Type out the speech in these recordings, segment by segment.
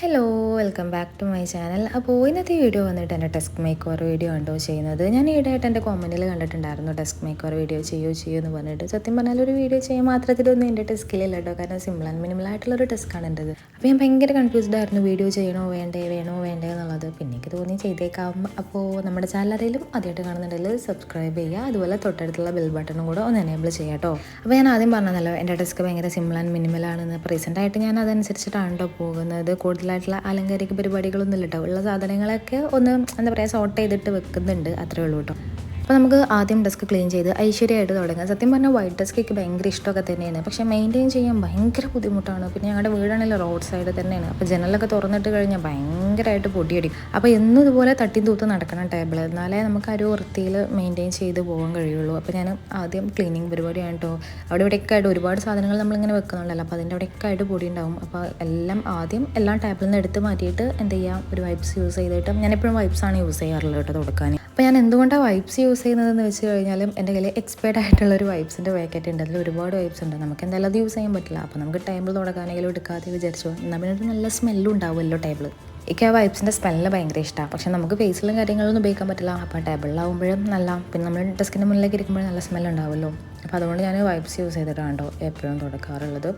Hello welcome back to my channel അപ്പോൾ ഇന്നത്തെ video വന്നിട്ട് എന്റെ ഡെസ്ക് മേക്ക് ഓവർ വീഡിയോ ഉണ്ടോ ചെയ്യുന്നത്? ഞാൻ ഈടായിട്ട് എന്റെ കോമന്റിൽ കണ്ടിട്ടുണ്ടായിരുന്നു ഡെസ്ക് മേക്ക് ഓവർ വീഡിയോ ചെയ്യോ ചെയ്യോ എന്ന് പറഞ്ഞിട്ട്. സത്യം പറഞ്ഞാൽ ഒരു വീഡിയോ ചെയ്യാൻ മാത്രത്തിലൊന്നും എന്റെ ഡെസ്കിലില്ല കേട്ടോ കാരണം സിമ്പിൾ ആൻഡ് മിനിമൽ ആയിട്ടുള്ളൊരു ഡെസ്ക്കാണ് എന്റെത് അപ്പോൾ ഞാൻ ഭയങ്കര കൺഫ്യൂസ്ഡ് ആയിരുന്നു വീഡിയോ ചെയ്യണോ വേണ്ടേ വേണോ വേണ്ടേ എന്നുള്ളത്. പിന്നെ എനിക്ക് തോന്നി ചെയ്തേക്കാം. അപ്പോൾ നമ്മുടെ ചാനൽ ആരെങ്കിലും ആദ്യമായിട്ട് കാണുന്നുണ്ടെങ്കിൽ സബ്സ്ക്രൈബ് ചെയ്യുക. അതുപോലെ തൊട്ടടുത്തുള്ള ബെൽ ബട്ടണും കൂടെ ഒന്ന് എനേബിൾ ചെയ്യാം കേട്ടോ അപ്പോൾ ഞാൻ ആദ്യം പറഞ്ഞതല്ലോ എന്റെ ഡെസ്ക് ഭയങ്കര സിമ്പിൾ ആൻഡ് മിനിമൽ ആണെന്ന്. റീസെന്റായിട്ട് ഞാൻ അതനുസരിച്ചിട്ടാണ് കേട്ടോ പോകുന്നത്. കൂടുതലായിട്ടുള്ള അലങ്കാരിക പരിപാടികളൊന്നും ഇല്ല കേട്ടോ ഉള്ള സാധനങ്ങളൊക്കെ ഒന്ന് എന്താ പറയുക സോർട്ട് ചെയ്തിട്ട് വെക്കുന്നുണ്ട്. അത്രേ ഉള്ളൂ കേട്ടോ അപ്പോൾ നമുക്ക് ആദ്യം ഡെസ്ക് ക്ലീൻ ചെയ്ത് ഐശ്വര്യമായിട്ട് തുടങ്ങാം. സത്യം പറഞ്ഞാൽ വൈറ്റ് ഡെസ്ക് എനിക്ക് ഭയങ്കര ഇഷ്ടമൊക്കെ തന്നെയാണ്. പക്ഷേ മെയിന്റെയിൻ ചെയ്യാൻ ഭയങ്കര ബുദ്ധിമുട്ടാണ്. പിന്നെ ഞങ്ങളുടെ വീടാണെങ്കിൽ റോഡ് സൈഡ് തന്നെയാണ്. അപ്പോൾ ജനലൊക്കെ തുറന്നിട്ട് കഴിഞ്ഞാൽ ഭയങ്കരമായിട്ട് പൊടിയടി അപ്പോൾ എന്നും ഇതുപോലെ തട്ടി തൂത്ത് നടക്കണം ടേബിൾ എന്നാലേ നമുക്ക് ആ ഒരു വൃത്തിയിൽ മെയിന്റെയിൻ ചെയ്ത് പോകാൻ കഴിയുള്ളൂ. അപ്പോൾ ഞാൻ ആദ്യം ക്ലീനിങ് പരിപാടിയാണ് കേട്ടോ അവിടെ ഇവിടെയൊക്കെ ആയിട്ട് ഒരുപാട് സാധനങ്ങൾ നമ്മളിങ്ങനെ വെക്കുന്നുണ്ടല്ലോ. അപ്പോൾ അതിന്റെ അവിടെയൊക്കെ ആയിട്ട് പൊടി ഉണ്ടാവും അപ്പോൾ എല്ലാം ആദ്യം എല്ലാം ടേബിളിൽ നിന്ന് എടുത്ത് മാറ്റിയിട്ട് എന്ത് ചെയ്യാം ഒരു വൈപ്സ് യൂസ് ചെയ്തിട്ട് ഞാനെപ്പോഴും വൈപ്സാണ് യൂസ് ചെയ്യാറുള്ളത് കേട്ടോ തുടക്കാൻ അപ്പോൾ ഞാൻ എന്തുകൊണ്ടാണ് വൈപ്സ് യൂസ് ചെയ്യുന്നതെന്ന് വെച്ച് കഴിഞ്ഞാലും എന്റെ കയ്യിൽ എക്സ്പയർഡ് ആയിട്ടുള്ള ഒരു വൈപ്സിന്റെ പാക്കറ്റ് ഉണ്ട്. അതിൽ ഒരുപാട് വൈപ്സ് ഉണ്ട്. നമുക്ക് എന്തായാലും അത് യൂസ് ചെയ്യാൻ പറ്റില്ല. അപ്പോൾ നമുക്ക് ടേബിൾ തുടക്കാനെങ്കിലും എടുക്കാതെ വിചാരിച്ചു. ഒരു നല്ല സ്മെല്ലും ഉണ്ടാവുമല്ലോ ടേബിൾ എനിക്ക് ആ വൈപ്സിന്റെ സ്മെല്ല് ഭയങ്കര ഇഷ്ടമാണ് പക്ഷേ നമുക്ക് ഫേസിലും കാര്യങ്ങളൊന്നും ഉപയോഗിക്കാൻ പറ്റില്ല. അപ്പോൾ ടേബിളിലാവുമ്പോഴും നല്ല. പിന്നെ നമ്മൾ ഡെസ്കിന്റെ മുന്നിലേക്ക് ഇരിക്കുമ്പോഴും നല്ല സ്മെല്ല് ഉണ്ടാവുമല്ലോ. അപ്പോൾ അതുകൊണ്ട് ഞാൻ വൈപ്സ് യൂസ് ചെയ്തിട്ടാണോ എപ്പോഴും തുടക്കാറുള്ളത്.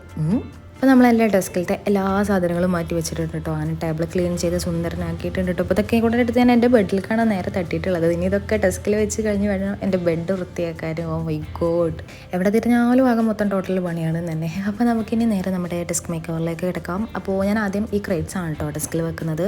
അപ്പോൾ നമ്മൾ എല്ലാ ഡെസ്കിലത്തെ എല്ലാ സാധനങ്ങളും മാറ്റി വെച്ചിട്ടുണ്ട് കേട്ടോ അങ്ങനെ ടേബിൾ ക്ലീൻ ചെയ്ത് സുന്ദരനാക്കിയിട്ടുണ്ട് കേട്ടോ അപ്പോൾ ഇതൊക്കെ കൂടെ എടുത്ത് ഞാൻ എന്റെ ബെഡിലേക്കാണ് നേരെ തട്ടിയിട്ടുള്ളത്. ഇനി ഇതൊക്കെ ഡെസ്കിൽ വെച്ച് കഴിഞ്ഞ് വേണം എന്റെ ബെഡ് വൃത്തിയാക്കാനും. ഓ മൈ ഗോഡ് എവിടെ തിരിഞ്ഞാലും ആകെ മൊത്തം ടോട്ടൽ പണിയാണ് തന്നെ. അപ്പോൾ നമുക്കിനി നേരെ നമ്മുടെ ഡെസ്ക് മേക്കവറിലേക്ക് കിടക്കാം. അപ്പോൾ ഞാൻ ആദ്യം ഈ ക്രേറ്റ്സ് ആണ് കേട്ടോ ഡെസ്കിൽ വെക്കുന്നത്.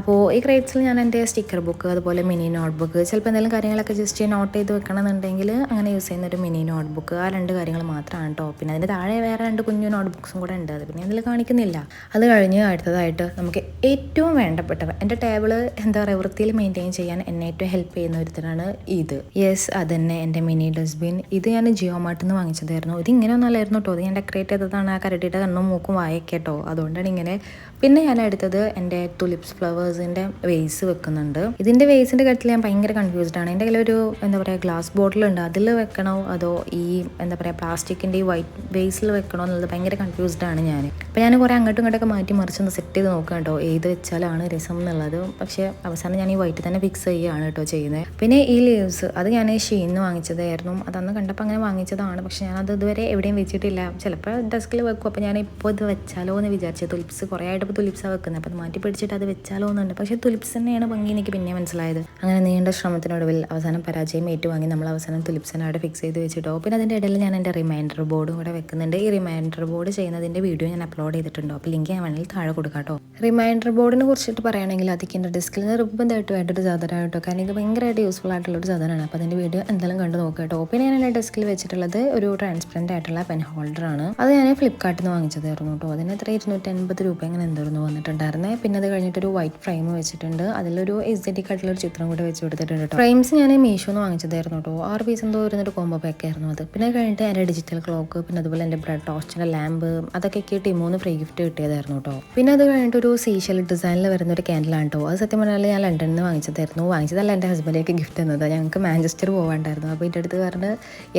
അപ്പോൾ ഈ ക്രേറ്റ്സിൽ ഞാൻ എന്റെ സ്റ്റിക്കർ ബുക്ക് അതുപോലെ മിനി നോട്ട് ബുക്ക് ചിലപ്പോൾ എന്തെങ്കിലും കാര്യങ്ങളൊക്കെ ജസ്റ്റ് നോട്ട് ചെയ്ത് വെക്കണമെന്നുണ്ടെങ്കിൽ അങ്ങനെ യൂസ് ചെയ്യുന്ന ഒരു മിനി നോട്ട് ബുക്ക് ആ രണ്ട് കാര്യങ്ങൾ മാത്രമാണ് കേട്ടോ പിന്നെ അതിന്റെ താഴെ വേറെ രണ്ട് കുഞ്ഞു നോട്ട് ബുക്സും കൂടെ ഉണ്ട്. അത് പിന്നെ അതിൽ കാണിക്കുന്നില്ല. അത് കഴിഞ്ഞ് അടുത്തതായിട്ട് നമുക്ക് ഏറ്റവും വേണ്ടപ്പെട്ടവ എന്റെ ടേബിൾ എന്താ പറയുക വൃത്തിയിൽ മെയിന്റെയിൻ ചെയ്യാൻ എന്നെ ഏറ്റവും ഹെൽപ്പ് ചെയ്യുന്ന ഒരുത്തരാണ് ഇത്. യെസ് അതന്നെ എന്റെ മിനി ഡസ്റ്റ്ബിൻ ഇത് ഞാൻ ജിയോ മാർട്ടിൽ നിന്ന് വാങ്ങിച്ചതായിരുന്നു. ഇത് ഇങ്ങനെ ഒന്നും അല്ലായിരുന്നു കേട്ടോ അത് ഞാൻ ഡെക്കറേറ്റ് ചെയ്തതാണ് ആ കരട്ടിയിട്ട് കണ്ണും മൂക്കും വായൊക്കെ കേട്ടോ അതുകൊണ്ടാണ് ഇങ്ങനെ പിന്നെ ഞാൻ എടുത്തത് എന്റെ തുലിപ്സ് ഫ്ലവേഴ്സിന്റെ വേസ് വെക്കുന്നുണ്ട്. ഇതിന്റെ വേസിന്റെ കാര്യത്തിൽ ഞാൻ ഭയങ്കര കൺഫ്യൂസ്ഡ് ആണ്. എന്റെ കയ്യിലൊരു എന്താ പറയുക ഗ്ലാസ് ബോട്ടിലുണ്ട് അതിൽ വെക്കണോ അതോ ഈ എന്താ പറയുക പ്ലാസ്റ്റിക്കിന്റെ ഈ വൈറ്റ് വേസിൽ വെക്കണോ എന്നുള്ളത് ഭയങ്കര കൺഫ്യൂസ്ഡ് ആണ് ഞാൻ അപ്പോൾ ഞാൻ കുറേ അങ്ങോട്ടും ഇങ്ങോട്ടൊക്കെ മാറ്റി മറിച്ചൊന്ന് സെറ്റ് ചെയ്ത് നോക്കാം കേട്ടോ ഏത് വെച്ചാലാണ് രസം എന്നുള്ളത്. പക്ഷേ അവസാനം ഞാൻ ഈ വൈറ്റ് തന്നെ ഫിക്സ് ചെയ്യുകയാണ് കേട്ടോ ചെയ്യുന്നത് പിന്നെ ഈ ലീവ്സ് അത് ഞാൻ ഷീന്ന് വാങ്ങിച്ചതായിരുന്നു. അതന്ന് കണ്ടപ്പോൾ അങ്ങനെ വാങ്ങിച്ചതാണ്. പക്ഷേ ഞാനത് ഇതുവരെ എവിടെയും വെച്ചിട്ടില്ല. ചിലപ്പോൾ ഡെസ്കിൽ വെക്കും. അപ്പോൾ ഞാൻ ഇപ്പോൾ ഇത് വെച്ചാലോ എന്ന് വിചാരിച്ചു തുലിപ്സ് കുറേ ആയിട്ട് ഇപ്പോൾ തുലിപ്സാണ് വെക്കുന്നത്. അപ്പോൾ അത് മാറ്റി പിടിച്ചിട്ട് അത് വെച്ചാലോ എന്നുണ്ട്. പക്ഷേ തുലിപ്സ് തന്നെയാണ് ഭംഗി എനിക്ക് പിന്നെ മനസ്സിലായത്. അങ്ങനെ നീണ്ട ശ്രമത്തിനൊടുവിൽ അവസാനം പരാജയം ഏറ്റുവാങ്ങി. നമ്മൾ അവസാനം തുലിപ്സിനെ അവിടെ ഫിക്സ് ചെയ്ത് വെച്ചിട്ടോ. പിന്നെ അതിന്റെ ഇടയിൽ ഞാൻ എന്റെ റിമൈൻഡർ ബോർഡും കൂടെ വെക്കുന്നുണ്ട്. ഈ റിമൈൻഡർ ബോർഡ് ചെയ്യുന്നതിന്റെ വീഡിയോ ഞാൻ അപ്ലോഡ് ചെയ്തിട്ടുണ്ടോ. അപ്പോൾ ലിങ്ക് ഞാൻ വേണമെങ്കിൽ താഴെ കൊടുക്കാട്ടോ റിമൈൻഡർ ബോർഡിനെ കുറിച്ചിട്ട് പറയുകയാണെങ്കിൽ അതൊക്കെ എന്റെ ഡിസ്കിൽ നിർബന്ധമായിട്ട് വേണ്ടൊരു സാധനമായിട്ടോ കാരണം എനിക്ക് ഭയങ്കരമായിട്ട് യൂസ്ഫുൾ ആയിട്ടുള്ള ഒരു സാധനമാണ്. അപ്പോൾ അതിന്റെ വീഡിയോ എന്തായാലും കണ്ടു നോക്കുക കേട്ടോ. പിന്നെ ഞാൻ എന്റെ ഡെസ്കിൽ വെച്ചിട്ടുള്ളത് ഒരു ട്രാൻസ്പെറന്റ് ആയിട്ടുള്ള പെൻ ഹോൾഡർ ആണ്. അത് ഞാൻ ഫ്ലിപ്കാർട്ടിൽ നിന്ന് വാങ്ങിച്ചതായിരുന്നു കേട്ടോ. അതിന് എത്ര? ഇരുന്നൂറ്റി അൻപത് രൂപ അങ്ങനെ എന്തായിരുന്നു വന്നിട്ടുണ്ടായിരുന്നേ. പിന്നെ അത് കഴിഞ്ഞിട്ടൊരു വൈറ്റ് ഫ്രെയിം വെച്ചിട്ടുണ്ട്. അതിലൊരു എസ്തറ്റിക് ആയിട്ടുള്ള ഒരു ചിത്രം കൂടെ വെച്ച് കൊടുത്തിട്ടുണ്ട് കേട്ടോ. ഫ്രെയിംസ് ഞാൻ മീഷോന്ന് വാങ്ങിച്ചതായിരുന്നു കേട്ടോ. ആറ് പീസ് എന്തോ വരുന്നൊരു കോംബോ പാക്ക് ആയിരുന്നു അത്. പിന്നെ കഴിഞ്ഞിട്ട് എന്റെ ഡിജിറ്റൽ ക്ലോക്ക് പിന്നെ അതുപോലെ എന്റെ ബ്രെഡ് ടോസ്റ്റിന്റെ ലാമ്പ് അതൊക്കെ കിട്ടി മൂന്ന് ഫ്രീ ഗിഫ്റ്റ് കിട്ടിയതായിരുന്നു കേട്ടോ. പിന്നെ അത് കഴിഞ്ഞിട്ട് ഒരു സീഷൽ ഡിസൈനിൽ വരുന്ന ഒരു ക്യാൻഡിലാണ് കേട്ടോ. അത് സത്യം പറഞ്ഞാൽ ഞാൻ ലണ്ടനിൽ നിന്ന് വാങ്ങിച്ചതായിരുന്നു. വാങ്ങിച്ചതല്ല എന്റെ ഹസ്ബൻഡിലേക്ക് ഗിഫ്റ്റ് തന്നത്. ഞങ്ങൾക്ക് മാഞ്ചസ്റ്റർ പോകാണ്ടായിരുന്നു അപ്പോൾ എന്റെ അടുത്ത് പറഞ്ഞ്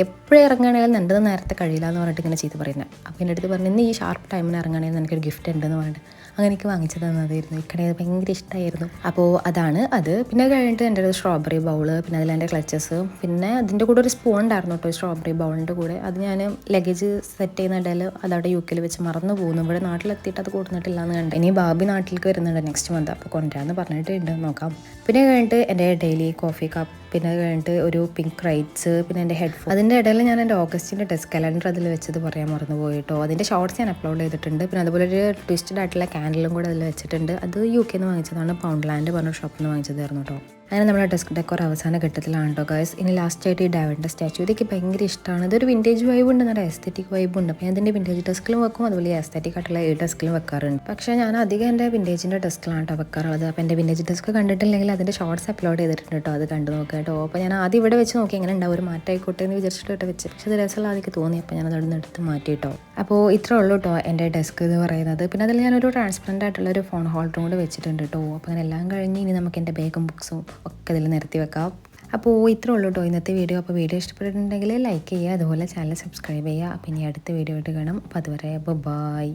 എപ്പോഴും ഇറങ്ങുകയാണെങ്കിലും നല്ലത് നേരത്തെ കഴിയില്ല എന്ന് പറഞ്ഞിട്ട് ഇങ്ങനെ ചെയ്ത് പറയുന്നത് അപ്പോൾ എന്റെ അടുത്ത് പറഞ്ഞു ഇന്ന് ഈ ഷാർപ്പ് ടൈമിന് ഇറങ്ങുകയാണെങ്കിൽ എനിക്കൊരു ഗിഫ്റ്റ് ഉണ്ടെന്ന് പറഞ്ഞിട്ട് അങ്ങനെ എനിക്ക് വാങ്ങിച്ചു തന്നതായിരുന്നു. ഇക്കടെ ഭയങ്കര ഇഷ്ടമായിരുന്നു അപ്പോൾ അതാണ് അത്. പിന്നെ കഴിഞ്ഞിട്ട് എന്റെ ഒരു സ്ട്രോബെറി ബൗൾ പിന്നെ അതിൽ എന്റെ ക്ലച്ചസ് പിന്നെ അതിന്റെ കൂടെ ഒരു സ്പൂൺ ഉണ്ടായിരുന്നു കേട്ടോ സ്ട്രോബെറി ബൗളിന്റെ കൂടെ. അത് ഞാൻ ലഗേജ് സെറ്റ് ചെയ്യുന്ന ഇടയിൽ അതവിടെ യു കെയിൽ വെച്ച് മറന്നു പോകുന്നു. ഇവിടെ നാട്ടിലെത്തിയിട്ട് അത് കൊടുത്തിട്ടില്ല എന്ന് കണ്ടു. ഇനി ബാബി നാട്ടിലേക്ക് വരുന്നുണ്ട് നെക്സ്റ്റ് മന്ത് അപ്പോൾ കൊണ്ടുവരാമെന്ന് പറഞ്ഞിട്ടുണ്ട്. നോക്കാം. പിന്നെ കഴിഞ്ഞിട്ട് എന്റെ ഡെയിലി കോഫി കപ്പ് പിന്നെ അത് കഴിഞ്ഞിട്ട് ഒരു പിങ്ക് റൈറ്റ്സ് പിന്നെ എന്റെ ഹെഡ്ഫോൺ അതിന്റെ ഇടയിൽ ഞാൻ എന്റെ ഓഗസ്റ്റിന്റെ ടെസ്റ്റ് കലണ്ടർ അതിൽ വെച്ചത് പറയാൻ മറന്നു പോയിട്ടോ അതിന്റെ ഷോർട്ട്സ് ഞാൻ അപ്ലോഡ് ചെയ്തിട്ടുണ്ട്. പിന്നെ അതുപോലെ ഒരു ട്വിസ്റ്റഡ് ആയിട്ടുള്ള ക്യാൻഡലും കൂടെ അതിൽ വെച്ചിട്ടുണ്ട്. അത് യു കെന്ന് വാങ്ങിച്ചതാണ് പൗണ്ട് ലാൻഡ് പറഞ്ഞ ഷോപ്പിൽ നിന്ന് വാങ്ങിച്ചതായിരുന്നു കേട്ടോ അങ്ങനെ നമ്മുടെ ഡെസ്ക് ഡെക്കോർ അവസാന ഘട്ടത്തിലാണ് കേട്ടോ ഗൈസ് ഇനി ലാസ്റ്റ് ആയിട്ട് ഈ ഡാവിന്റെ സ്റ്റാച്ചു ഇതൊക്കെ ഭയങ്കര ഇഷ്ടമാണ് ഇതൊരു വിന്റേജ് വൈബ് ഉണ്ട് നല്ല എസ്തറ്റിക് വൈബ് ഉണ്ട്. അപ്പോൾ ഞാൻ ഇതിന്റെ വിന്റേജ് ഡെസ്കിലും വെക്കും അതുപോലെ എസ്തറ്റിക് ആയിട്ടുള്ള ഈ ഡെസ്കിലും വെക്കാറുണ്ട്. പക്ഷേ ഞാൻ അധികം എന്റെ വിന്റേജിന്റെ ഡെസ്കിലാണ് കേട്ടോ വെക്കാറുള്ളത് അപ്പോൾ എന്റെ വിന്റേജ് ഡെസ്ക് കണ്ടിട്ടില്ലെങ്കിൽ അതിന്റെ ഷോർട്സ് അപ്ലോഡ് ചെയ്തിട്ടുണ്ട് കേട്ടോ അത് കണ്ടു നോക്കാം കേട്ടോ. അപ്പോൾ ഞാൻ ആദ്യം ഇവിടെ വെച്ച് നോക്കി എങ്ങനെ ഉണ്ടാവും. ഒരു മാറ്റമായിക്കോട്ടെ എന്ന് വിചാരിച്ചിട്ട് വെച്ച്. പക്ഷേ അത് രസമുള്ള തോന്നി. അപ്പോൾ ഞാൻ അതവിടെ നിന്ന് എടുത്ത് മാറ്റി കേട്ടോ അപ്പോൾ ഇത്രേ ഉള്ളൂ കേട്ടോ എന്റെ ഡെസ്ക് എന്ന് പറയുന്നത്. പിന്നെ അതിൽ ഞാനൊരു ട്രാൻസ്പെറന്റ് ആയിട്ടുള്ള ഒരു ഫോൺ ഹോൾഡറും കൂടെ വെച്ചിട്ടുണ്ട് കേട്ടോ അപ്പോൾ അങ്ങനെ എല്ലാം കഴിഞ്ഞ് ഇനി നമുക്ക് എന്റെ ബാഗും ബുക്സും ഒക്കെ ഇതിൽ നിരത്തി വെക്കാം. അപ്പോൾ ഇത്രേ ഉള്ളൂ കേട്ടോ ഇന്നത്തെ വീഡിയോ. അപ്പോൾ വീഡിയോ ഇഷ്ടപ്പെട്ടിട്ടുണ്ടെങ്കിൽ ലൈക്ക് ചെയ്യുക അതുപോലെ ചാനൽ സബ്സ്ക്രൈബ് ചെയ്യുക. അപ്പോൾ ഇനി അടുത്ത വീഡിയോ ആയിട്ട് കാണാം. അപ്പോൾ അതുവരെ ബൈ